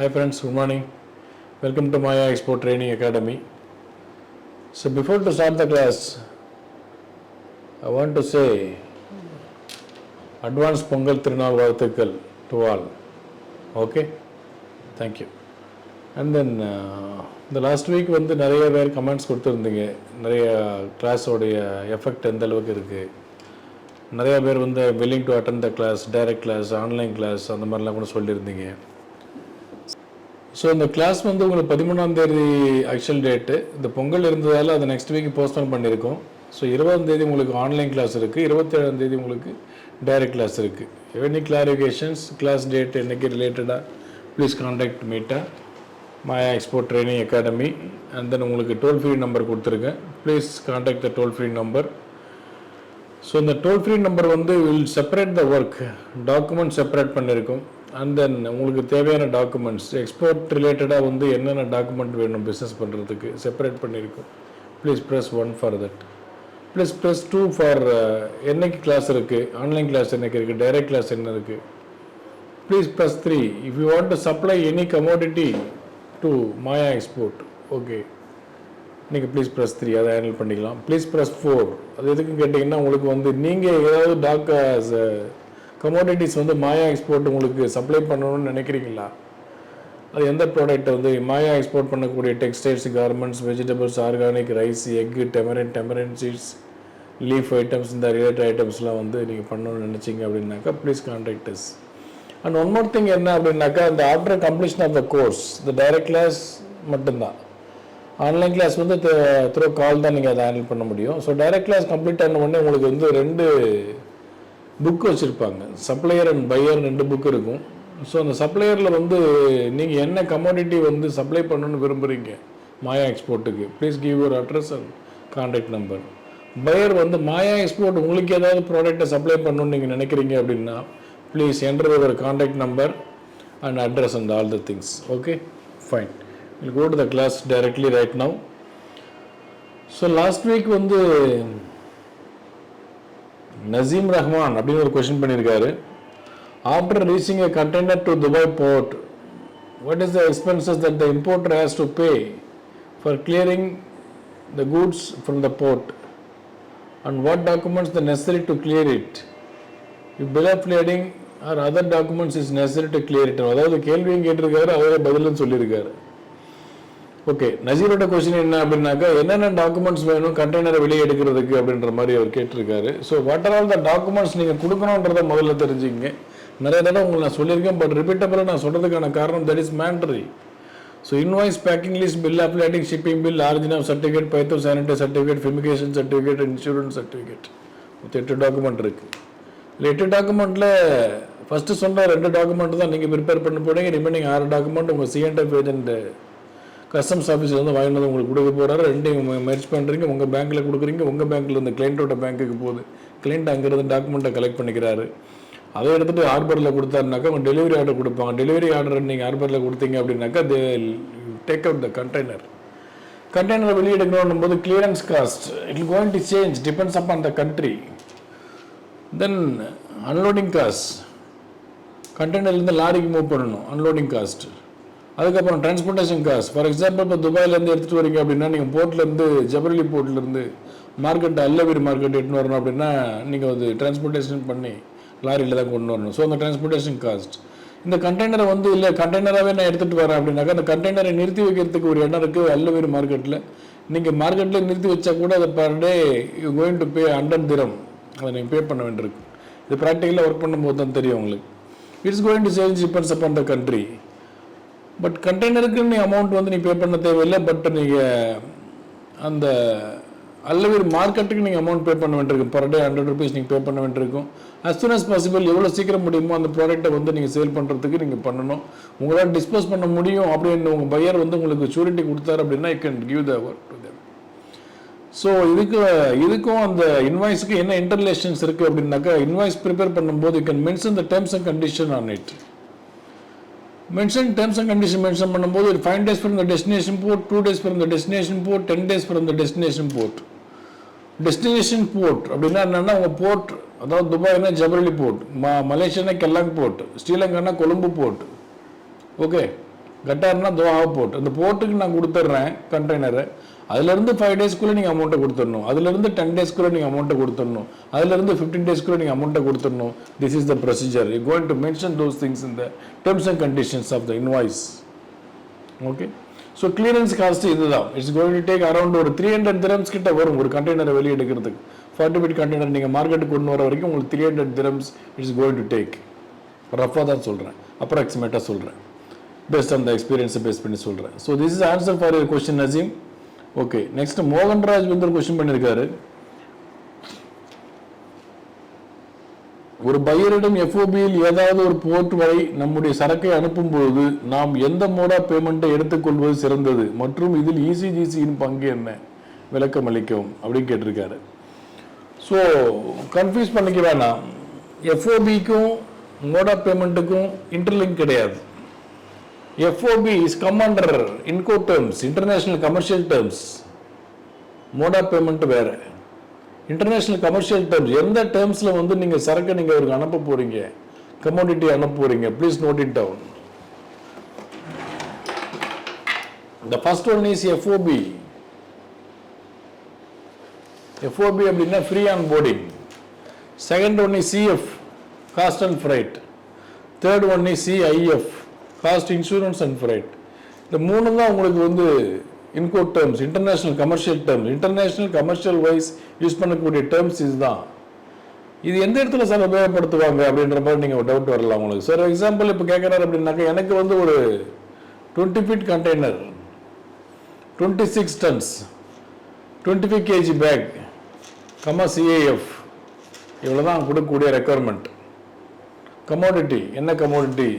Hi friends, good morning. Welcome to Maya Export Training Academy. So before to start the class, I want to say advance Pongal திருநாள் வாழ்த்துக்கள் to all. Okay? Thank you. And then இந்த last week வந்து நிறைய பேர் comments கொடுத்துருந்தீங்க நிறைய கிளாஸோடைய effect எந்த அளவுக்கு இருக்குது நிறைய பேர் வந்து willing to attend the class direct class online class அந்த மாதிரிலாம் கூட சொல்லியிருந்தீங்க ஸோ இந்த கிளாஸ் வந்து உங்களுக்கு பதிமூணாம் தேதி ஆக்சுவல் டேட்டு இந்த பொங்கல் இருந்ததால் அதை நெக்ஸ்ட் வீக் போஸ்ட்போன் பண்ணியிருக்கோம். ஸோ இருபதாம் தேதி உங்களுக்கு ஆன்லைன் கிளாஸ் இருக்குது இருபத்தேழாம் தேதி உங்களுக்கு டைரக்ட் கிளாஸ் இருக்குது எனி கிளாரிஃபிகேஷன்ஸ் கிளாஸ் டேட் என்னைக்கு ரிலேட்டடாக please contact Meeta Maya export training academy and then உங்களுக்கு டோல் ஃப்ரீ நம்பர் கொடுத்துருக்கேன். Please contact the toll free number so இந்த டோல் ஃப்ரீ நம்பர் வந்து will separate the work document separate பண்ணியிருக்கோம். And then உங்களுக்கு தேவையான documents export ரிலேட்டடாக வந்து என்னென்ன டாக்குமெண்ட் வேணும் பிஸ்னஸ் பண்ணுறதுக்கு செப்பரேட் பண்ணியிருக்கோம். Please press one for that plus plus two for என்னைக்கு கிளாஸ் இருக்குது ஆன்லைன் கிளாஸ் என்னைக்கு இருக்குது டைரக்ட் கிளாஸ் என்ன இருக்குது please plus three if you want to supply any commodity to Maya export okay நீங்கள் ப்ளீஸ் ப்ரெஸ் த்ரீ அதை handle பண்ணிக்கலாம். Please press four அது எதுக்கு கேட்டிங்கன்னா உங்களுக்கு வந்து நீங்கள் ஏதாவது டாக் கமோடிட்டிஸ் வந்து மாயா எக்ஸ்போர்ட் உங்களுக்கு சப்ளை பண்ணணும்னு நினைக்கிறீங்களா? அது எந்த ப்ராடக்ட் வந்து மாயா எக்ஸ்போர்ட் பண்ணக்கூடிய textiles garments vegetables organic rice egg tamarind tamarind seeds leaf items இந்த ரிலேட்டட் ஐட்டம்ஸ்லாம் வந்து நீங்கள் பண்ணணும்னு நினச்சிங்க அப்படின்னாக்கா please contact us and one more thing என்ன அப்படின்னாக்கா இந்த after completion of the course இந்த டைரக்ட் கிளாஸ் மட்டும்தான். ஆன்லைன் கிளாஸ் வந்து த்ரூ கால் தான் நீங்கள் அதை ஹேண்டில் பண்ண முடியும். ஸோ டைரக்ட் கிளாஸ் கம்ப்ளீட் ஆன உடனே உங்களுக்கு வந்து ரெண்டு புக் வச்சுருப்பாங்க. சப்ளையர் அண்ட் பையர் ரெண்டு புக் இருக்கும். ஸோ அந்த சப்ளையரில் வந்து நீங்கள் என்ன கமோடிட்டி வந்து சப்ளை பண்ணணும்னு விரும்புகிறீங்க Maya எக்ஸ்போர்ட்டுக்கு please give your address and contact number buyer வந்து மாயா எக்ஸ்போர்ட் உங்களுக்கு ஏதாவது ப்ராடக்ட்டை சப்ளை பண்ணணும்னு நீங்கள் நினைக்கிறீங்க அப்படின்னா please enter your contact number and address and all the things okay fine will go to the class directly right now so last week வந்து நசீம் ரஹ்மான் அப்படின்னு ஒரு கொஷின் பண்ணியிருக்காரு after reaching a container to Dubai port what is the expenses that the importer has to pay for clearing the goods from the port and what documents the necessary to clear it if bill of lading or other documents is necessary to clear it அதாவது கேள்வியும் கேட்டிருக்காரு அவரே பதிலும் சொல்லியிருக்காரு okay நசீரோட question என்ன அப்படின்னாக்கா என்னென்ன documents வேணும் கண்டெய்னரை வெளியே எடுக்கிறதுக்கு அப்படின்ற மாதிரி அவர் கேட்டிருக்காரு. So what are all the documents நீங்கள் கொடுக்கணுன்றத முதல்ல தெரிஞ்சுங்க நிறைய தடவை உங்களுக்கு நான் சொல்லியிருக்கேன் பட் ரிப்பீட்டபிளாக நான் சொல்கிறதுக்கான காரணம் that is mandatory so invoice packing list bill of lading shipping bill original certificate phytosanitary certificate fumigation certificate insurance certificate மொத்தம் எட்டு டாக்குமெண்ட் இருக்குது இல்லை எட்டு டாக்குமெண்ட்டில் ஃபஸ்ட்டு சொன்ன ரெண்டு டாக்குமெண்ட் தான் நீங்கள் ப்ரிப்பேர் பண்ண போனீங்க ரிமைனிங் ஆறு டாக்குமெண்ட் உங்கள் சிஎன்எஃப் ஏஜென்ட்டு கஸ்டம்ஸ் ஆஃபீஸ்லேருந்து வந்து வாங்கிட்டு வந்து உங்களுக்கு கொடுக்க போகிறாரு ரெண்டையும் மெர்ச் பண்ணுறீங்க உங்கள் பேங்க்கில் கொடுக்குறீங்க. உங்கள் பேங்க்கில் இருந்து கிளைண்ட்டோட பேங்க்குக்கு போகுது. கிளைண்ட் அங்கேருந்து டாக்குமெண்ட்டை கலெக்ட் பண்ணிக்கிறாரு. அதை எடுத்துகிட்டு ஆர்பரில் கொடுத்தாருனாக்கா அவங்க டெலிவரி ஆர்டர் கொடுப்பாங்க டெலிவரி ஆர்டர் நீங்கள் ஆர்பரில் கொடுத்தீங்க அப்படின்னாக்கா they take out the container கண்டெய்னரை வெளியே போது clearance cost it going to change depends on the country then unloading cost கண்டெய்னர்லேருந்து லாரிக்கு மூவ் பண்ணணும். அன்லோடிங் காஸ்ட் அதுக்கப்புறம் டிரான்ஸ்போர்ட்டேஷன் காஸ்ட் ஃபார் எக்ஸாம்பிள் இப்போ துபாயிலேருந்து எடுத்துகிட்டு வரீங்க அப்படின்னா நீங்கள் போர்ட்லேருந்து ஜபரலி போர்ட்லேருந்து மார்க்கெட் அல்லவீர் மார்க்கெட் எடுத்துன்னு வரணும் அப்படின்னா நீங்கள் வந்து டிரான்ஸ்போர்ட்டேஷன் பண்ணி லாரியில் தான் கொண்டு வரணும். ஸோ அந்த டிரான்ஸ்போர்ட்டேஷன் காஸ்ட் இந்த கண்டெய்னரை வந்து இல்லை கண்டெய்னராகவே நான் எடுத்துகிட்டு வரேன் அப்படின்னாக்கா அந்த கண்டெய்னரை நிறுத்தி வைக்கிறதுக்கு ஒரு இடம் இருக்குது அல்லவீர் மார்க்கெட்டில் நீங்கள் மார்க்கெட்டில் நிறுத்தி வச்சா கூட அதை per day you going to pay hundred dirham. அதை நீங்கள் பே பண்ண வேண்டியிருக்கு. இது ப்ராக்டிக்கலாக ஒர்க் பண்ணும்போது தான் தெரியும் உங்களுக்கு. It's going to change depends upon the country but கண்டெய்னருக்கு நீ அமௌண்ட் வந்து நீ பே பண்ண தேவையில்லை. பட் நீங்கள் அந்த அல்லவீர் மார்க்கெட்டுக்கு நீங்கள் அமௌண்ட் பே பண்ண வேண்டியிருக்கும். பர் டே ஹண்ட்ரட் ருபீஸ் நீங்கள் பே பண்ண வேண்டியிருக்கும். அஸ் சூன் அஸ் பாசிபிள் எவ்வளோ சீக்கிரம் முடியுமோ அந்த ப்ராடக்ட்டை வந்து நீங்கள் சேல் பண்ணுறதுக்கு நீங்கள் பண்ணணும். உங்களால் டிஸ்போஸ் பண்ண முடியும் அப்படின்னு உங்கள் பையர் வந்து உங்களுக்கு ஷூரிட்டி கொடுத்தாரு அப்படின்னா I can give the work to them so இதுக்கு இதுக்கும் அந்த இன்வாய்ஸுக்கு என்ன இன்டர்லேஷன்ஸ் இருக்குது அப்படின்னாக்கா இன்வாய்ஸ் ப்ரிப்பேர் பண்ணும்போது you can mention the terms and condition on it mention terms and condition mention பண்ணும்போது ஒரு five days from the destination port two days from the destination port ten days from the destination port destination port அப்படின்னா என்னென்னா உங்கள் port அதாவது துபாய்னா Jebel Ali port ம மலேசியானா Klang board ஸ்ரீலங்கானா கொழும்பு போர்ட் ஓகே கட்டார்னா துவா போர்ட் அந்த போர்ட்டுக்கு நான் கொடுத்துட்றேன் கண்டெய்னரை அதுலேருந்து ஃபைவ் டேஸ்க்குள்ளே நீங்கள் அமௌண்ட்டை கொடுத்துடணும். அதுலேருந்து டென் டேஸ்க்குள்ளே நீங்கள் அமௌண்ட்டை கொடுத்துடணும். அதுலேருந்து ஃபிஃப்டீன் டேஸ்க்குள்ளே நீங்கள் அமௌண்ட்டை கொடுத்துடணும். This is the procedure you going to mention those things in the terms and conditions of the invoice okay so clearance cost இதுதான். It's going to take around ஒரு த்ரீ ஹண்ட்ரட் திரம்ஸ் கிட்ட வரும் ஒரு கண்டெய்னரை வெளியே எடுக்கிறதுக்கு ஃபார்ட்டி பிட் கண்டெய்னர் நீங்கள் மார்க்கெட்டுக்கு கொண்டு வர வரைக்கும் உங்களுக்கு three hundred dirhams it's going to take ரஃபாக தான் சொல்கிறேன் அப்ராக்சிமேட்டாக சொல்கிறேன் பேஸ்ட் ஆன் த எக்ஸ்பீரியன்ஸை பேஸ் பண்ணி சொல்கிறேன் so this is answer for your question Naseem okay next Mohanraj வந்து ஒரு கொஸ்டின் பண்ணியிருக்காரு ஒரு பையரிடம் எஃப்ஓபியில் ஏதாவது ஒரு போர்ட் வரை நம்முடைய சரக்கை அனுப்பும் பொழுது நாம் எந்த மோட் ஆஃப் பேமெண்ட்டை எடுத்துக்கொள்வது சிறந்தது? மற்றும் இதில் இசிஜிசியின் பங்கு என்ன? விளக்கம் அளிக்கவும் அப்படின்னு கேட்டிருக்காரு. ஸோ கன்ஃபியூஸ் பண்ணிக்க வேணாம். எஃப்ஓபிக்கும் மோட் ஆஃப் பேமெண்ட்டுக்கும் இன்டர்லிங்க் கிடையாது. FOB is come under Incoterms international commercial terms mode of payment வேறு. இன்டர்நேஷனல் கமர்ஷியல் டேர்ம்ஸ் எந்த டேர்ம்ஸில் வந்து நீங்கள் சரக்கு நீங்கள் அவருக்கு அனுப்ப போகிறீங்க கமோடிட்டி அனுப்ப போகிறீங்க please note it down the first one is FOB FOB அப்படின்னா free on boarding second one is CF cost and freight third one is CIF cost insurance and freight இந்த மூணு தான் உங்களுக்கு வந்து incoterms international commercial terms international commercial wise use பண்ணக்கூடிய terms இதுதான். இது எந்த இடத்துல சார் உபயோகப்படுத்துவாங்க அப்படின்ற மாதிரி நீங்கள் டவுட் வரலாம் உங்களுக்கு. சார் எக்ஸாம்பிள் இப்போ கேட்குறாரு அப்படின்னாக்கா எனக்கு வந்து ஒரு twenty feet container twenty six tons twenty five KG bag comma CAF இவ்வளோ தான் கொடுக்கக்கூடிய ரெக்குவயர்மெண்ட் கமோடிட்டி என்ன கமோடிட்டி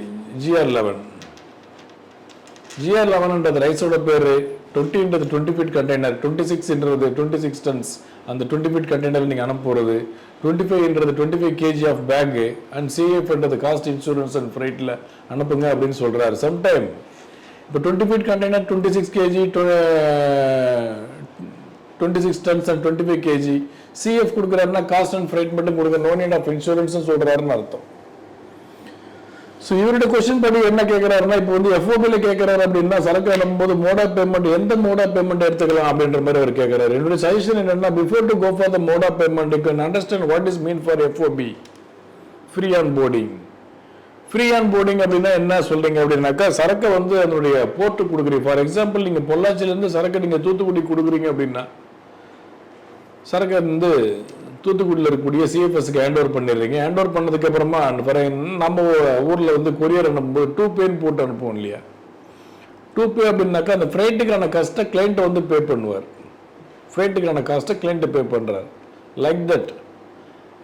ஜிஆர் லெவன் ஜிஆர் லெவன்ன்றது ரைஸோட பேர் டுவெண்ட்டின்றது டுவெண்ட்டி ஃபீட் கண்டெய்னர் டுவெண்ட்டி சிக்ஸ்ன்றது டுவெண்ட்டி சிக்ஸ் டன்ஸ் அந்த டுவெண்ட்டி ஃபீட் கண்டெய்னர் நீங்கள் அனுப்ப போகிறது twenty ஃபைவ்ன்றது twenty five KG of bag and சிஎஃப்ன்றது cost insurance and ஃப்ரைட்டில் அனுப்புங்க அப்படின்னு சொல்கிறாரு சம்டைம் இப்போ twenty feet container twenty six KG twenty six tons and twenty five KG CF கொடுக்குறாருன்னா cost and freight மட்டும் கொடுக்க நோ நீட் ஆஃப் இன்சூரன்ஸ்னு சொல்கிறாருன்னு அர்த்தம். So இவருடைய கொஸ்டின் படி என்ன கேட்குறாருன்னா இப்போ வந்து எஃப்ஓபியில் கேட்குறாரு அப்படின்னா சரக்கு அனுப்பும்போது மோட் ஆஃப் பேமெண்ட் எந்த மோட் ஆஃப் பேமெண்ட் எடுத்துக்கலாம் அப்படின்ற மாதிரி அவர் கேட்குறாரு என்னுடைய சஜஷன் என்னன்னா before to go for the mode of payment you can understand what is mean for FOB free on boarding free on boarding அப்படின்னா என்ன சொல்றீங்க அப்படின்னாக்கா சரக்கை வந்து அதனுடைய போர்ட்டு கொடுக்குறீங்க. ஃபார் எக்ஸாம்பிள் நீங்கள் பொள்ளாச்சியிலேருந்து சரக்கு நீங்கள் தூத்துக்குடி கொடுக்குறீங்க அப்படின்னா சரக்கு வந்து தூத்துக்குடியில் இருக்கக்கூடிய சிஎஃப்எஸ்க்கு ஹேண்ட் ஓவர் பண்ணிடுறீங்க. ஹேண்ட் ஓவர் பண்ணதுக்கு அப்புறமா நம்ம ஊரில் வந்து கொரியர் அனுப்பும்போது டூ பேன்னு போட்டு அனுப்புவோம் இல்லையா? டூ பே அப்படின்னாக்கா அந்த ஃப்ரைட்டுக்கான காஸ்ட்டை கிளைண்ட்டை வந்து பே பண்ணுவார். ஃப்ரைட்டுக்கான காஸ்ட்டை கிளைண்ட்டை பே பண்ணுறார் லைக் தட்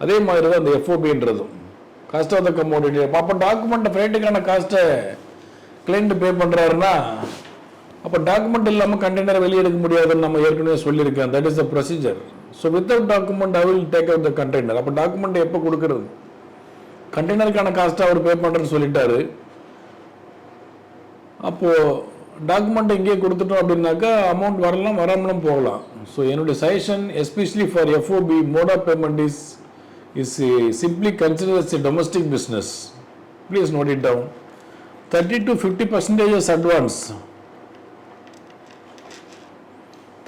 அதே மாதிரி தான் அந்த எஃப்ஓபின்றதும் காஸ்ட் ஆஃப் த கமோடிட்டி அப்போ டாக்குமெண்ட் ஃப்ரைட்டுக்கான காஸ்ட்டை கிளைண்ட்டு பே பண்ணுறாருன்னா அப்போ டாக்குமெண்ட் இல்லாமல் கண்டெய்னர் வெளியே எடுக்க முடியாதுன்னு நம்ம ஏற்கனவே சொல்லியிருக்கேன். That is the procedure so without document I will take out the container அப்போ டாக்குமெண்ட் எப்போ கொடுக்கறது? கண்டெய்னருக்கான காஸ்ட்டை அவர் பே பண்ணுறேன்னு சொல்லிட்டாரு. அப்போது டாக்குமெண்ட் இங்கேயே கொடுத்துட்டோம் அப்படின்னாக்கா அமௌண்ட் வரலாம் வராமலும் போகலாம். ஸோ என்னுடைய suggestion especially for FOB mode of payment is is simply considers a domestic business please note it down thirty to fifty percentages advance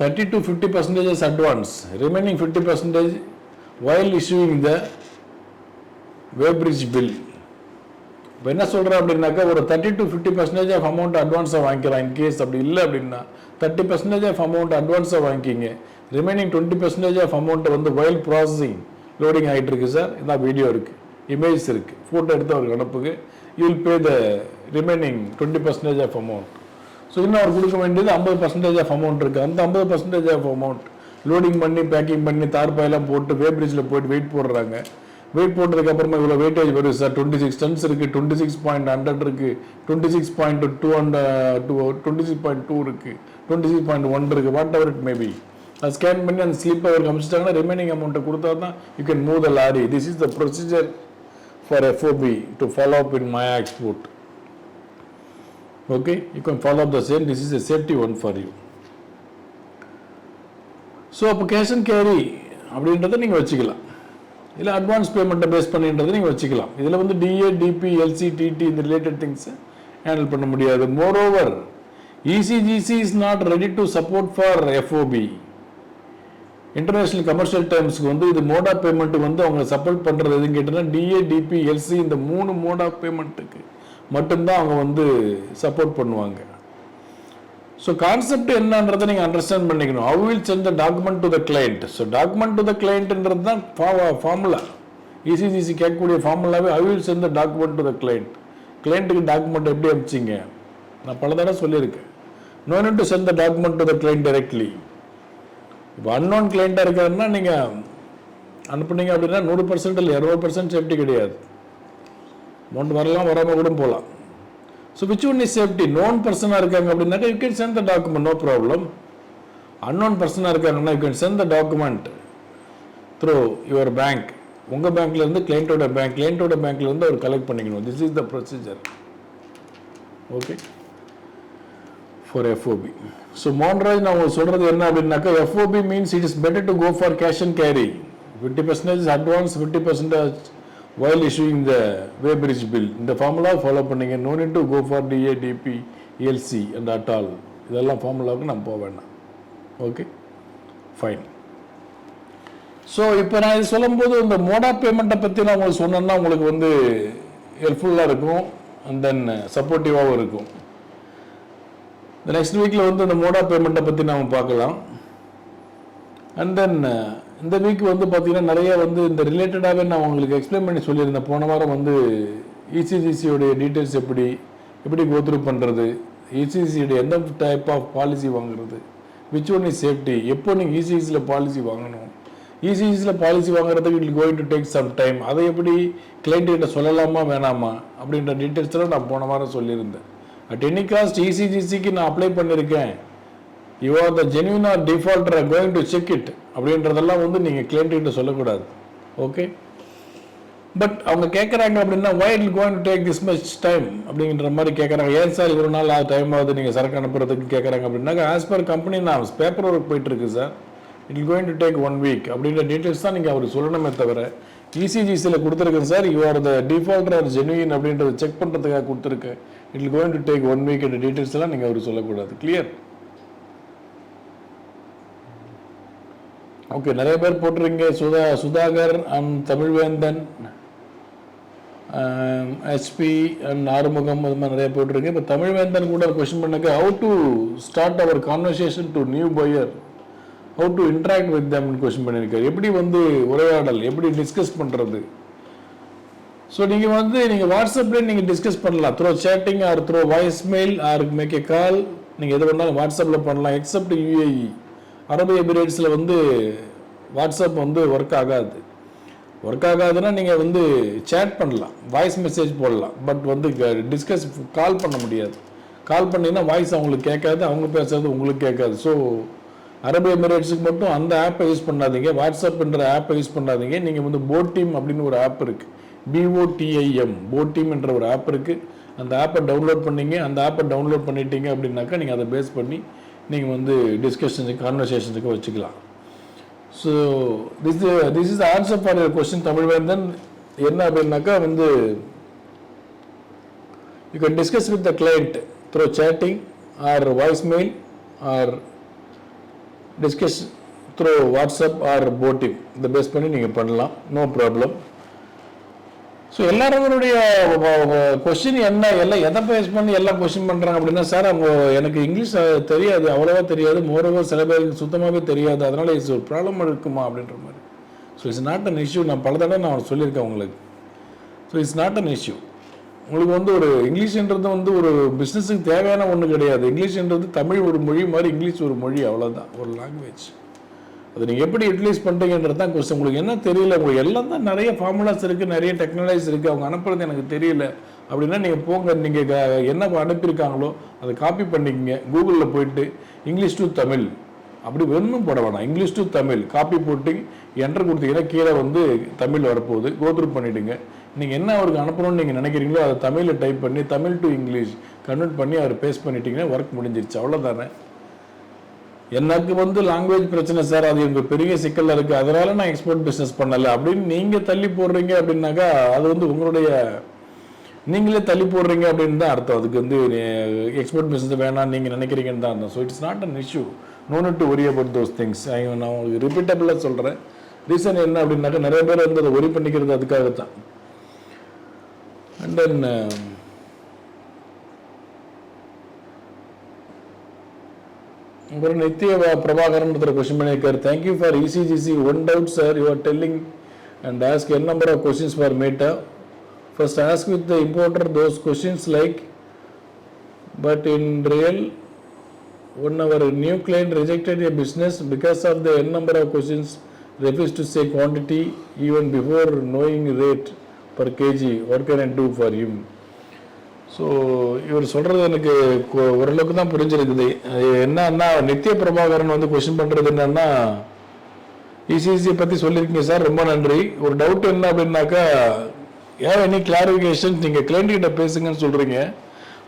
thirty to fifty percentages advance remaining fifty percentage while issuing the weighbridge bill இப்போ என்ன சொல்கிறேன் அப்படின்னாக்கா ஒரு thirty to fifty percentage of amount அட்வான்ஸாக வாங்கிக்கலாம் in case அப்படி இல்லை அப்படின்னா தேர்ட்டி பர்சன்டேஜ் ஆஃப் அமௌண்ட் அட்வான்ஸாக வாங்கிக்கிங்க. ரிமைனிங் டுவெண்ட்டி பர்சன்டேஜ் ஆஃப் அமௌண்ட்டை வந்து வயல் ப்ராசஸிங் லோடிங் ஆகிட்டு இருக்கு சார் இதான் வீடியோ இருக்குது இமேஜ் இருக்குது ஃபோட்டோ எடுத்து அவருக்கு அனுப்புக்கு you will pay the remaining twenty percentage of amount so இன்னும் அவர் கொடுக்க வேண்டியது ஐம்பது பர்சன்டேஜ் ஆஃப் அமௌண்ட் இருக்குது அந்த ஐம்பது பர்சன்டேஜ் ஆஃப் அமௌண்ட் லோடிங் பண்ணி பேக்கிங் பண்ணி தார்பாயெல்லாம் போட்டு வேப்ரிட்ஜில் போயிட்டு வெயிட் போடுறாங்க. வெயிட் போட்டதுக்கப்புறமா இவ்வளோ வெயிட்டேஜ் வருது சார் டுவெண்ட்டி சிக்ஸ் டன்ஸ் இருக்குது டுவெண்ட்டி சிக்ஸ் பாயிண்ட் ஹண்ட்ரட் இருக்குது twenty six point two hundred two twenty six point two இருக்குது டுவெண்ட்டி சிக்ஸ் பாயிண்ட் ஒன் இருக்குது வாட் எவர் இட் மேபி அது ஸ்கேன் பண்ணி அந்த ஸ்லிப் அவருக்கு அமைச்சிட்டாங்கன்னா ரிமைனிங் அமௌண்ட்டை கொடுத்தா தான் you can move the lorry this is the procedure for FOB to follow up in my export Okay, you can follow up the same. This is a safety one for you. So அப்போ cash and carry அப்படின்றத நீங்கள் வச்சுக்கலாம். இல்லை advance பேமெண்ட்டை base பண்ணின்றதை நீங்கள் வச்சுக்கலாம். இதில் வந்து டிஏ டிபி எல்சி டிடி இந்த ரிலேட்டட் திங்ஸை ஹேண்டில் பண்ண முடியாது. Moreover ECGC is not ready to support for FOB international commercial டைம்ஸ்க்கு வந்து இது மோட் ஆஃப் பேமெண்ட் வந்து அவங்க சப்போர்ட் பண்ணுறது எதுன்னு கேட்டோன்னா டிஏ டிபி எல்சி இந்த மூணு மோட் ஆஃப் பேமெண்ட்டுக்கு மட்டும்தான் அவங்க வந்து சப்போர்ட் பண்ணுவாங்க. ஸோ கான்செப்ட் என்னன்றதை நீங்கள் அண்டர்ஸ்டாண்ட் பண்ணிக்கணும். How will send the document to the client so document to the கிளைண்ட்ன்றது தான் ஃபார்முலா இசிசிசி கேட்கக்கூடிய ஃபார்முலாவே how will send the document to the client கிளைண்ட்டுக்கு document எப்படி அனுப்பிச்சிங்க? நான் பல தடவை சொல்லியிருக்கேன். No need to send the document to the client directly இப்போ unknown கிளைண்ட்டாக இருக்காருன்னா நீங்கள் அனுப்புனீங்க அப்படின்னா நூறு பர்சன்ட் இல்லை இரநூறு பர்சன்ட் சேஃப்டி கிடையாது. அமௌண்ட் வரலாம் வராமல் கூட போகலாம் so which one is safety known பர்சனாக இருக்காங்க அப்படின்னாக்கா you can send the document no problem unknown பர்சனாக இருக்காங்கன்னா you can send the document through your bank உங்கள் பேங்க்லேருந்து கிளைண்ட்டோட பேங்க் கிளைண்ட்டோட பேங்க்லேருந்து அவர் கலெக்ட் பண்ணிக்கணும். This is the procedure okay for FOB so Mohanraj நான் உங்களுக்கு சொல்கிறது என்ன அப்படின்னாக்கா FOB means it is better to go for cash and carry fifty percentage advance fifty percentage while issuing the way bridge bill. இந்த formula follow பண்ணீங்க. No need to go for DA LC and at all இதெல்லாம் ஃபார்முலாவுக்கு நம்ம போக வேண்டாம். Okay fine so இப்போ நான் இது சொல்லும்போது இந்த மோடா பேமெண்ட்டை பற்றி நான் உங்களுக்கு சொன்னேன்னா உங்களுக்கு வந்து ஹெல்ப்ஃபுல்லாக இருக்கும். அண்ட் தென் சப்போர்ட்டிவாகவும் இருக்கும். இந்த நெக்ஸ்ட் வீக்கில் வந்து இந்த மோடா பேமெண்ட்டை பற்றி நாம் பார்க்கலாம். அண்ட் தென் இந்த வீக் வந்து பார்த்தீங்கன்னா நிறைய வந்து இந்த ரிலேட்டடாகவே நான் உங்களுக்கு எக்ஸ்பிளைன் பண்ணி சொல்லியிருந்தேன் போன வாரம் வந்து இசிஜிசியோடைய டீட்டெயில்ஸ் எப்படி எப்படி கோத்ரூ பண்ணுறது இசிஜிசியோடைய எந்த டைப் ஆஃப் பாலிசி வாங்குறது விச் ஒன் இஸ் சேஃப்டி எப்போ நீங்கள் இசிஜிசியில் பாலிசி வாங்கணும் இசிஜிசியில் பாலிசி வாங்குறதுக்கு it going to take some time அதை எப்படி கிளைண்ட் சொல்லலாமா வேணாமா அப்படின்ற டீட்டெயில்ஸ்லாம் நான் போன வாரம் சொல்லியிருந்தேன் அட் எனி காஸ்ட் இசிஜிசிக்கு நான் அப்ளை பண்ணியிருக்கேன் you are the genuine or defaulter going to check it அப்படின்றதெல்லாம் வந்து நீங்கள் கிளைண்ட்டு சொல்லக்கூடாது. ஓகே பட் அவங்க கேட்குறாங்க அப்படின்னா why it going to take this much time அப்படிங்கிற மாதிரி கேட்குறாங்க ஏன் சார் ஒரு நாள் டைம் ஆகுது. நீங்கள் சரக்கு அனுப்புறதுக்கு கேட்குறாங்க அப்படின்னா ஆஸ் பர் கம்பெனி நான் பேப்பர் ஒர்க் போயிட்டுருக்கு sir. It going to take one week அப்படின்ற டீட்டெயில்ஸ் தான் நீங்கள் அவர் சொல்லணுமே தவிர இசிஜிசியில் கொடுத்துருக்கேன் sir. You are the defaulter or genuine அப்படின்றத செக் பண்ணுறதுக்காக கொடுத்துருக்கேன். It going to take one week என்ற டீட்டெயில்ஸ்லாம் நீங்கள் அவர் சொல்லக்கூடாது. கிளியர் ஓகே நிறைய பேர் போட்டிருங்க Sudha Sudhakar and Tamilvendhan um, HP and Arumugam அது மாதிரி நிறைய போட்டிருக்கு இப்போ தமிழ்வேந்தன் கூட கொஸ்டின் பண்ணுங்க. How to start our conversation to new buyer how to interact with தம்னு question பண்ணியிருக்காரு. எப்படி வந்து உரையாடல் எப்படி டிஸ்கஸ் பண்ணுறது ஸோ நீங்கள் வந்து நீங்கள் வாட்ஸ்அப்லேயே நீங்கள் டிஸ்கஸ் பண்ணலாம். Through chatting or through voice mail or make a call நீங்கள் எது வேணாலும் வாட்ஸ்அப்பில் பண்ணலாம் எக்ஸப்ட் யூஏஇ அரபு எமிரேட்ஸில் வந்து வாட்ஸ்அப் வந்து ஒர்க் ஆகாது. ஒர்க் ஆகாதுன்னா நீங்கள் வந்து சேட் பண்ணலாம் வாய்ஸ் மெசேஜ் போடலாம். பட் வந்து டிஸ்கஸ் கால் பண்ண முடியாது. கால் பண்ணிங்கன்னா வாய்ஸ் அவங்களுக்கு கேட்காது அவங்க பேசுறது உங்களுக்கு கேட்காது. ஸோ அரபு எமிரேட்ஸுக்கு மட்டும் அந்த ஆப்பை யூஸ் பண்ணாதீங்க. வாட்ஸ்அப்ன்ற ஆப்பை யூஸ் பண்ணாதீங்க. நீங்கள் வந்து போட் டீம் அப்படின்னு ஒரு ஆப் இருக்குது பிஓடிஐஎம் போட்டிம் என்ற ஒரு ஆப் இருக்குது அந்த ஆப்பை டவுன்லோட் பண்ணீங்க. அந்த ஆப்பை டவுன்லோட் பண்ணிட்டீங்க அப்படின்னாக்கா நீங்கள் அதை பேஸ் பண்ணி நீங்கள் வந்து டிஸ்கஷனுக்கு கான்வர்சேஷனுக்கு வச்சுக்கலாம். So this this is answer for your question Tamilvendhan. என்ன அப்படின்னாக்கா வந்து you can discuss with the client through chatting or voice mail or discuss through WhatsApp or boating இதை பேஸ் பண்ணி நீங்கள் பண்ணலாம். நோ ப்ராப்ளம் ஸோ எல்லாருடைய கொஸ்டின் என்ன எல்லாம் எதை பேஸ் பண்ணி எல்லாம் கொஸ்டின் பண்ணுறாங்க அப்படின்னா சார் அவங்க எனக்கு இங்கிலீஷ் தெரியாது அவ்வளோவா தெரியாது மோரோவர் சில பேருக்கு சுத்தமாகவே தெரியாது அதனால் இட்ஸ் ஒரு ப்ராப்ளம் இருக்குமா அப்படின்ற மாதிரி. So it's not an issue நான் பல தடவை நான் சொல்லியிருக்கேன் உங்களுக்கு. So it's not an issue உங்களுக்கு வந்து ஒரு இங்கிலீஷ்ன்றது வந்து ஒரு பிஸ்னஸுக்கு தேவையான ஒன்று கிடையாது. இங்கிலீஷ்ன்றது தமிழ் ஒரு மொழி மாதிரி இங்கிலீஷ் ஒரு மொழி அவ்வளோதான் ஒரு லாங்குவேஜ் அது நீங்கள் எப்படி யூட்டிலைஸ் பண்ணுறீங்கன்றது தான் கொஸ்டின் உங்களுக்கு என்ன தெரியல? உங்களுக்கு எல்லாம் தான் நிறைய ஃபார்முலாஸ் இருக்குது நிறைய டெக்னாலஜிஸ் இருக்குது அவங்க அனுப்புறது எனக்கு தெரியல. அப்படின்னா நீங்கள் போங்க. நீங்கள் என்ன அனுப்பியிருக்காங்களோ அதை காப்பி பண்ணிக்கங்க. கூகுளில் போயிட்டு இங்கிலீஷ் டு தமிழ் அப்படி ஒன்றும் போட வேணாம். இங்கிலீஷ் டு தமிழ் காப்பி போட்டு என்டர் கொடுத்தீங்கன்னா கீழே வந்து தமிழ் வரப்போகுது. கோத்ரூ பண்ணிவிடுங்க நீங்கள் என்ன அவருக்கு அனுப்பணும்னு நீங்கள் நினைக்கிறீங்களோ அதை தமிழில் டைப் பண்ணி தமிழ் டு இங்கிலீஷ் கன்வெர்ட் பண்ணி அவர் பேஸ் பண்ணிட்டீங்கன்னா ஒர்க் முடிஞ்சிருச்சு. அவ்வளோதானே எனக்கு வந்து லாங்குவேஜ் பிரச்சனை சார் அது எனக்கு பெரிய சிக்கல்ல இருக்கு. அதனால நான் எக்ஸ்போர்ட் பிஸ்னஸ் பண்ணல. அப்படின்னு நீங்க தள்ளி போடுறீங்க அப்படின்னாக்கா அது வந்து உங்களுடைய நீங்களே தள்ளி போடுறீங்க அப்படின்னு தான் அர்த்தம். அதுக்கு வந்து எக்ஸ்போர்ட் பிஸ்னஸ் வேணாம் நீங்க நினைக்கிறீங்கன்னு தான் அர்த்தம். So it's not an issue no need to worry about those things நான் உங்களுக்கு ரிப்பீட்டபிளாக சொல்கிறேன் ரீசன் என்ன அப்படின்னாக்கா நிறைய பேர் வந்து அதை ஒரி பண்ணிக்கிறது அதுக்காக தான் அண்ட் தென் அப்புறம் நித்ய வ- பிரபாகரன் ஒருத்தர் கொஸ்டின் பண்ணியிருக்காரு thank you for ECGC one doubt sir you are telling and ask N number of questions for matter first ask with the importer those questions like but in real one our new client rejected a business because of the n number of questions refused to say quantity even before knowing rate per kg what can i do for him so இவர் சொல்கிறது எனக்கு கொ- ஓரளவுக்கு தான் புரிஞ்சிருக்குது. என்னன்னா நித்ய பிரபாகரன் வந்து question பண்ணுறது என்னன்னா இசிசி பற்றி சொல்லியிருக்கீங்க சார் ரொம்ப நன்றி. ஒரு டவுட் என்ன அப்படின்னாக்கா ஏன் எனி கிளாரிஃபிகேஷன் நீங்கள் கிளைண்ட் கிட்ட பேசுங்கன்னு சொல்கிறீங்க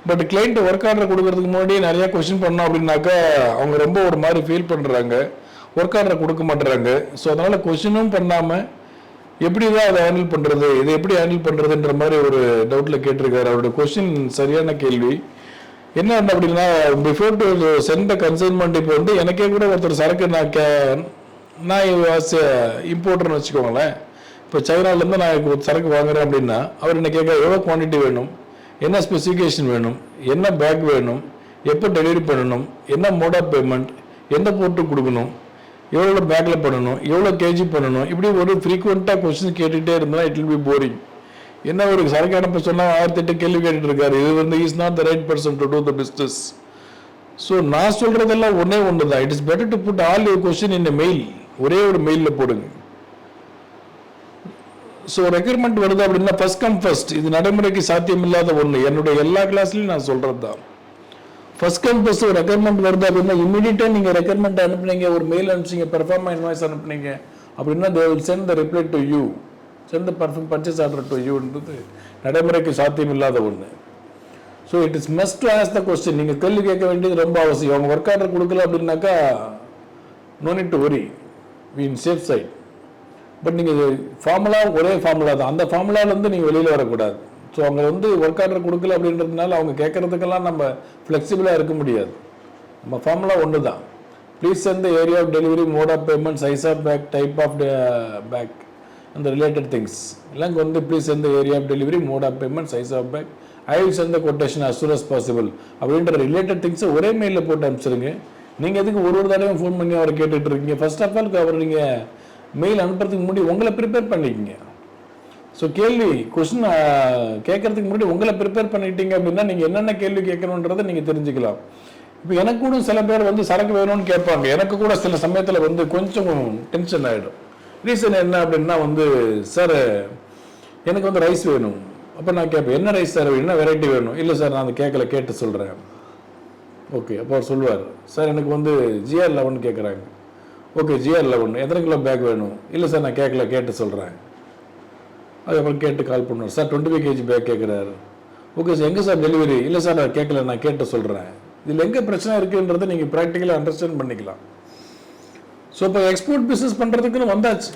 பட் கிளைண்ட் ஒர்க் ஆர்டர் கொடுக்கறதுக்கு முன்னாடி நிறையா கொஸ்டின் பண்ணோம் அப்படின்னாக்கா அவங்க ரொம்ப ஒரு மாதிரி ஃபீல் பண்ணுறாங்க ஒர்க் ஆர்டர் கொடுக்க மாட்டுறாங்க. ஸோ அதனால் கொஷினும் பண்ணாமல் எப்படி தான் அதை ஹேண்டில் பண்ணுறது இதை எப்படி ஹேண்டில் பண்ணுறதுன்ற மாதிரி ஒரு டவுட்டில் கேட்டிருக்காரு. அவருடைய கொஸ்டின் சரியான கேள்வி. என்ன அப்படின்னா பிஃபோர் டு சென்ட் கன்சைன்மெண்ட் இப்போ வந்து எனக்கே கூட ஒருத்தர் சரக்கு நான் கே நான் வாஸ் இம்போர்ட்டர்னு வச்சுக்கோங்களேன். இப்போ சைனாலேருந்து நான் சரக்கு வாங்குறேன் அப்படின்னா அவர் என்ன கேட்க எவ்வளோ குவான்டிட்டி வேணும்? என்ன ஸ்பெசிஃபிகேஷன் வேணும்? என்ன பேக் வேணும்? எப்போ டெலிவரி பண்ணணும்? என்ன மோட் ஆஃப் பேமெண்ட் எந்த போர்ட்டு கொடுக்கணும்? எவ்வளோ பேக்கில் பண்ணணும் எவ்வளோ கேஜி பண்ணணும் இப்படி ஒரு ஃப்ரீக்வெண்ட்டாக கொஸ்டின் கேட்டுகிட்டே இருந்தால் இட் வில் பி போரிங் என்ன ஒரு சரக்கு அனுப்ப சொன்னால் ஆயிரத்தெட்டு கேள்வி கேட்டுட்டு இருக்காரு. இது வந்து is not the right person to do the business so நான் சொல்கிறதெல்லாம் ஒன்றே ஒன்று தான் it is better to put all your question in mail ஒரே ஒரு மெயிலில் போடுங்க. ஸோ ரெக்யர்மெண்ட் வருது அப்படின்னா ஃபர்ஸ்ட் கம் ஃபர்ஸ்ட் இது நடைமுறைக்கு சாத்தியமில்லாத ஒன்று என்னுடைய எல்லா கிளாஸ்லையும் நான் சொல்கிறது தான் ஃபர்ஸ்ட் கம் ஃபர்ஸ்ட் ஒரு ரெக்யர்மெண்ட் வருது அப்படின்னா இமீடியட்டாக நீங்கள் ரெக்யர்மெண்ட் அனுப்புனீங்க ஒரு மெயில் அனுப்பிச்சிங்க பெர்ஃபார்மா இன்வாய்ஸ் அனுப்புனீங்க. அப்படின்னா they will send the reply to you send the proforma purchase order to யூன்றது நடைமுறைக்கு சாத்தியமில்லாத ஒன்று so it is must to ask the question நீங்கள் கேள்வி கேட்க வேண்டியது ரொம்ப அவசியம். அவங்க ஒர்க் ஆர்டர் கொடுக்கல அப்படின்னாக்கா no need to worry in safe side but நீங்கள் ஃபார்முலா ஒரே ஃபார்முலா தான். அந்த ஃபார்முலாவிலேருந்து நீங்கள் வெளியில் வரக்கூடாது. ஸோ அவங்க வந்து ஒர்க் ஆர்டர் கொடுக்கல அப்படின்றதுனால அவங்க கேட்குறதுக்கெல்லாம் நம்ம ஃப்ளெக்சிபிளாக இருக்க முடியாது. நம்ம ஃபார்முலா ஒன்று தான் please send area of delivery mode of payment size of bag type of bag அந்த ரிலேட்டட் திங்ஸ் எல்லாம் வந்து please send area of delivery mode of payment size of bag I will send quotation as soon as possible அப்படின்ற related திங்ஸை ஒரே மெயிலில் போட்டு அனுப்பிச்சிருங்க. நீங்கள் எதுக்கு ஒரு ஒரு தடவையும் ஃபோன் பண்ணி அவரை கேட்டுட்டு இருக்கீங்க? ஃபர்ஸ்ட் ஆஃப் ஆல் அவர் நீங்கள் மெயில் அனுப்புறதுக்கு முன்னாடி உங்களை ப்ரிப்பேர் பண்ணிக்கங்க. ஸோ கேள்வி கொஸ்டின் கேட்கறதுக்கு முன்னாடி உங்களை ப்ரிப்பேர் பண்ணிட்டீங்க அப்படின்னா நீங்கள் என்னென்ன கேள்வி கேட்கணுன்றதை நீங்கள் தெரிஞ்சுக்கலாம். இப்போ எனக்கு கூட சில பேர் வந்து சரக்கு வேணும்னு கேட்பாங்க. எனக்கு கூட சில சமயத்தில் வந்து கொஞ்சம் டென்ஷன் ஆகிடும் ரீசன் என்ன அப்படின்னா வந்து சார் எனக்கு வந்து ரைஸ் வேணும். அப்போ நான் கேட்பேன் என்ன ரைஸ் சார் என்ன வெரைட்டி வேணும்? இல்லை சார் நான் அந்த கேட்கல கேட்டு சொல்கிறேன் ஓகே அப்போ அவர் சொல்லுவார் சார் எனக்கு வந்து ஜிஆர் லெவன் கேட்குறாங்க ஓகே ஜிஆர் லெவன் எத்தனை கிலோ பேக் வேணும்? இல்லை சார் நான் கேட்கல கேட்டு சொல்கிறேன் அதுக்கப்புறம் கேட்டு கால் பண்ணுவார். Sir twenty five KG bag கேட்குறாரு ஓகே சார் எங்கே சார் டெலிவரி இல்லை சார் நான் கேட்கல நான் கேட்டு சொல்கிறேன் இதில் எங்கே பிரச்சனை இருக்குன்றதை நீங்கள் ப்ராக்டிக்கலாக அண்டர்ஸ்டாண்ட் பண்ணிக்கலாம். ஸோ இப்போ எக்ஸ்போர்ட் பிஸ்னஸ் பண்ணுறதுக்குன்னு வந்தாச்சு.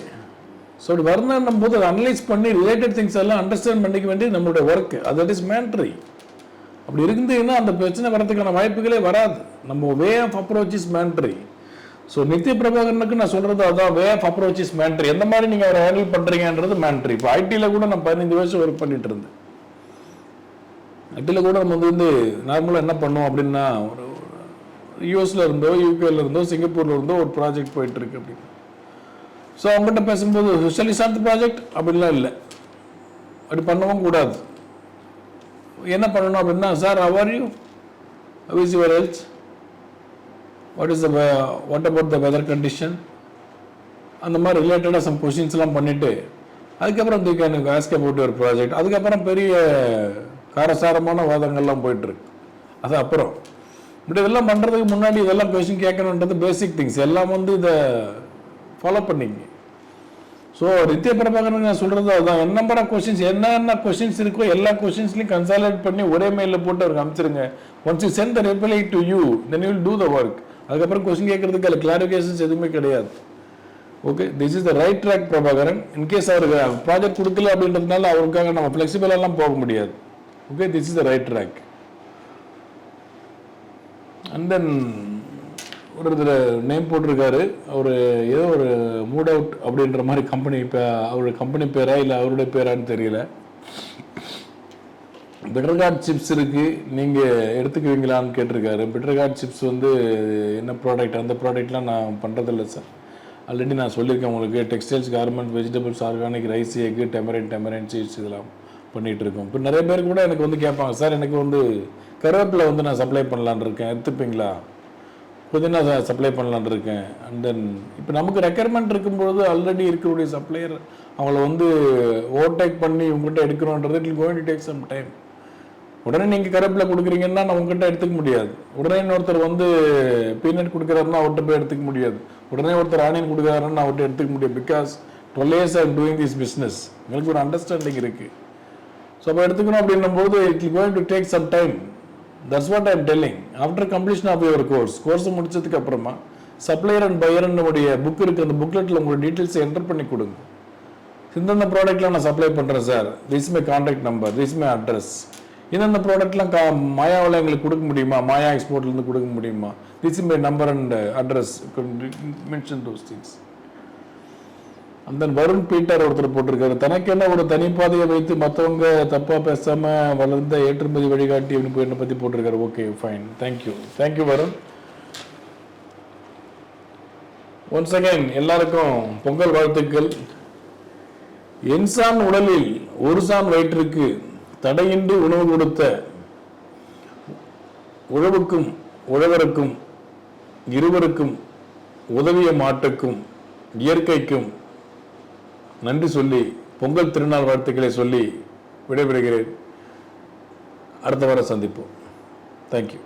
ஸோ அப்படி வரணும் போது அதை அனலைஸ் பண்ணி ரிலேட்டட் திங்ஸ் எல்லாம் அண்டர்ஸ்டாண்ட் பண்ணிக்க வேண்டியது நம்மளுடைய ஒர்க் அது இஸ் மேண்ட்ரி அப்படி இருந்ததுன்னா அந்த பிரச்சனை வரதுக்கான வாய்ப்புகளே வராது. நம்ம way of approach is mandatory so Nithya பிரபாகரனுக்கு நான் சொல்றது அதான். Way of approach is mandatory எந்த மாதிரி நீங்கள் அவரை ஹேண்டில் பண்ணுறீங்கன்றது மேண்ட்ரி இப்போ ஐடியில் கூட நான் பதினஞ்சு வயசு ஒர்க் பண்ணிட்டு இருந்தேன். ஐடியில் கூட நம்ம வந்து நார்மலாக என்ன பண்ணுவோம் அப்படின்னா ஒரு யூஎஸில் இருந்தோ யூகேல இருந்தோ சிங்கப்பூரில் இருந்தோ ஒரு ப்ராஜெக்ட் போயிட்டுருக்கு அப்படின்னு. ஸோ அவங்ககிட்ட பேசும்போது சொல்லி சார்ந்த ப்ராஜெக்ட் அப்படிலாம் இல்லை. அப்படி பண்ணவும் கூடாது. என்ன பண்ணணும் அப்படின்னா sir our you wish your health what is the what about the weather condition அந்த மாதிரி ரிலேட்டடாக சம் கொஷின்ஸ்லாம் பண்ணிவிட்டு அதுக்கப்புறம் தி கேன் ஆஸ்க் அபவுட் ஒரு ப்ராஜெக்ட் அதுக்கப்புறம் பெரிய காரசாரமான வாதங்கள்லாம் போயிட்டுருக்கு. அது அப்புறம். இப்படி இதெல்லாம் பண்ணுறதுக்கு முன்னாடி இதெல்லாம் கொஷின் கேட்கணுன்றது பேசிக் திங்ஸ் எல்லாம் வந்து இதை ஃபாலோ பண்ணிங்க. ஸோ நித்திய பிரபாகரன் நான் சொல்கிறது அதுதான். என் நம்பர் ஆஃப் என்னென்ன கொஷின்ஸ் இருக்கோ எல்லா கொஷின்ஸ்லையும் கன்சாலேட் பண்ணி ஒரே மெயிலில் போட்டு அவருக்கு அனுப்பிச்சிருங்க. Once you send the reply to you then you do the work அதுக்கப்புறம் கொஸ்டின் கேட்கறதுக்கு அதில் கிளாரிஃபிகேஷன்ஸ் எதுவுமே கிடையாது. Okay this is the right track Prabhakaran in case அவருக்கு ப்ராஜெக்ட் கொடுக்கல அப்படின்றதுனால அவருக்காக நம்ம ஃப்ளெக்சிபிளெல்லாம் போக முடியாது. Okay this is the right track and then ஒரு இதில் நேம் போட்டிருக்காரு. அவர் ஏதோ ஒரு மூட் அவுட் அப்படின்ற மாதிரி கம்பெனி இப்போ அவருடைய கம்பெனி பேரா இல்லை அவருடைய பேரான்னு தெரியல. பெட்டர்கார்ட் சிப்ஸ் இருக்குது நீங்கள் எடுத்துக்குவீங்களான்னு கேட்டிருக்காரு. பெட்டர்கார்ட் சிப்ஸ் வந்து என்ன ப்ராடக்ட் அந்த ப்ராடக்ட்லாம் நான் பண்ணுறதில்ல சார் ஆல்ரெடி நான் சொல்லியிருக்கேன் உங்களுக்கு. Textiles garment vegetables organic rice egg tamarind tamarind seeds இதெல்லாம் பண்ணிகிட்ருக்கோம் இப்போ நிறைய பேர் கூட எனக்கு வந்து கேட்பாங்க சார் எனக்கு வந்து கருவேப்பிலை வந்து நான் சப்ளை பண்ணலான்னு இருக்கேன். எடுத்துப்பீங்களா? புதினா சப்ளை பண்ணலான்னு இருக்கேன். அண்ட் தென் இப்போ நமக்கு ரெக்கர்மெண்ட் இருக்கும்பொழுது ஆல்ரெடி இருக்கக்கூடிய சப்ளையர் அவங்கள வந்து ஓவர்டேக் பண்ணி உங்கள்கிட்ட எடுக்கணுன்றது it going to take some time உடனே நீங்கள் கருவேப்பிலை கொடுக்குறீங்கன்னா நான் உங்ககிட்ட எடுத்துக்க முடியாது. உடனே இன்னொருத்தர் வந்து பீனட் கொடுக்குறாருன்னா அவர்கிட்ட போய் எடுத்துக்க முடியாது. உடனே ஒருத்தர் ஆனியன் கொடுக்குறாருன்னு அவர்கிட்ட எடுத்துக்க முடியாது. Because twelve years I'm doing this business எங்களுக்கு ஒரு அண்டர்ஸ்டாண்டிங் இருக்குது ஸோ அப்போ எடுத்துக்கணும் அப்படின்னும் போது it going to take some time that's what I'm telling after completion of your course course முடிச்சதுக்கு அப்புறமா சப்ளையர் அண்ட் பையர்னுடைய புக் இருக்கு. அந்த புக்லெட்டில் உங்களோட டீட்டெயில்ஸை என்டர் பண்ணி கொடுங்க. இந்தந்த ப்ராடக்ட்லாம் நான் சப்ளை பண்ணுறேன் sir this my contact number this my address இந்தந்த ப்ராடக்ட்லாம் கா மாயாவில் எங்களுக்கு கொடுக்க முடியுமா? மாயா எக்ஸ்போர்ட்லேருந்து கொடுக்க முடியுமா? This my number and address mention those things அந்த வருண் பீட்டர் ஒருத்தர் போட்டிருக்காரு. தனக்கு என்ன ஒரு தனிப்பாதையை வைத்து மற்றவங்க தப்பா பேசாம வளர்ந்த ஏற்றுமதி வழிகாட்டி அப்படின்னு போய் என்னை பத்தி போட்டிருக்காரு. Okay fine thank you thank you Varun once again எல்லாருக்கும் பொங்கல் வாழ்த்துக்கள். என்சான் உடலில் ஒரு சான் வயிற்றுக்கு தடையின்றி உணவு கொடுத்த உழவுக்கும் உழவருக்கும் இருவருக்கும் உதவிய மாட்டுக்கும் இயற்கைக்கும் நன்றி சொல்லி பொங்கல் திருநாள் வாழ்த்துக்களை சொல்லி விடைபெறுகிறேன். அடுத்த வாரம் சந்திப்போம். தேங்க்யூ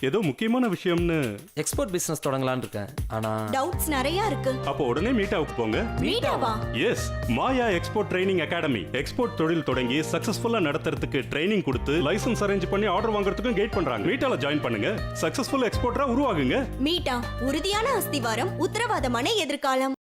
ஏதோ முக்கியமான விஷயம்னு எக்ஸ்போர்ட் பிசினஸ் தொடங்கலாம்னு இருக்கேன். ஆனா டவுட்ஸ் நிறைய இருக்கு. அப்போ உடனே மீட்டாவுக்கு போங்க. மீட்டாவா S Maya export training academy export தொழில் தொடங்கி சக்சஸ்ஃபுல்லா நடத்துறதுக்கு ட்ரைனிங் கொடுத்து லைசன்ஸ் அரேஞ்ச் பண்ணி ஆர்டர் வாங்குறதுக்கும் கைட் பண்றாங்க. மீட்டால ஜாயின் பண்ணுங்க. சக்சஸ்ஃபுல் எக்ஸ்போர்ட்டரா உருவாகுங்க. மீட்டா உறுதியான அஸ்திவாரம் உத்தரவாதமான எதிர்காலம்.